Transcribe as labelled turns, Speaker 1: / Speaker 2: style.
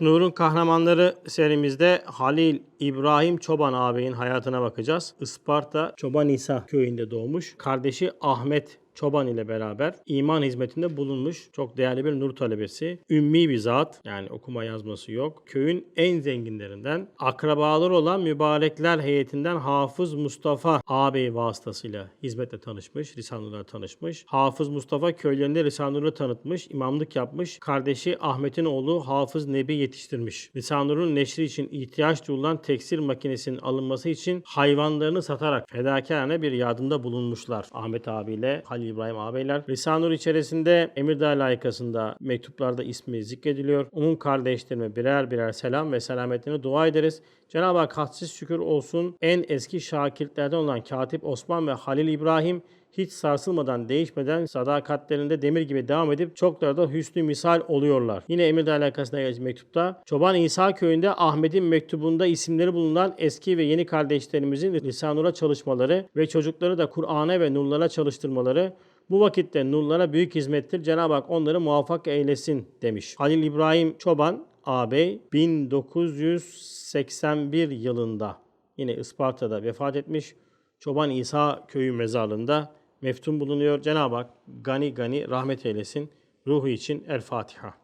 Speaker 1: Nur'un Kahramanları serimizde Halil İbrahim Çoban ağabeyin hayatına bakacağız. Isparta Çoban İsa köyünde doğmuş. Kardeşi Ahmet Çoban ile beraber iman hizmetinde bulunmuş. Çok değerli bir nur talebesi. Ümmi bir zat. Yani okuma yazması yok. Köyün en zenginlerinden. Akrabalar olan mübarekler heyetinden Hafız Mustafa ağabey vasıtasıyla hizmetle tanışmış. Risanur'la tanışmış. Hafız Mustafa köylerinde Risanur'u tanıtmış. imamlık yapmış. Kardeşi Ahmet'in oğlu Hafız Nebi yetiştirmiş. Risanur'un neşri için ihtiyaç duyulan tekstil makinesinin alınması için hayvanlarını satarak fedakarane bir yardımda bulunmuşlar. Ahmet abiyle Halil İbrahim ağabeyler. Risanur içerisinde Emirdağ layıkasında mektuplarda ismi zikrediliyor. Onun kardeşlerime birer birer selam ve selametlerini dua ederiz. Cenab-ı Hak hadsiz şükür olsun en eski şakirtlerden olan Katip Osman ve Halil İbrahim hiç sarsılmadan, değişmeden sadakatlerinde demir gibi devam edip çokları da hüsnü misal oluyorlar. Yine Emirdağ alakasına geldiği mektupta Çoban İsa köyünde Ahmet'in mektubunda isimleri bulunan eski ve yeni kardeşlerimizin Lisanur'a çalışmaları ve çocukları da Kur'an'a ve nurlara çalıştırmaları bu vakitte nurlara büyük hizmettir. Cenab-ı Hak onları muvaffak eylesin demiş. Halil İbrahim Çoban ağabey 1981 yılında yine Isparta'da vefat etmiş. Çoban İsa köyü mezarlığında meftun bulunuyor. Cenab-ı Hak gani gani rahmet eylesin. Ruhu için El Fatiha.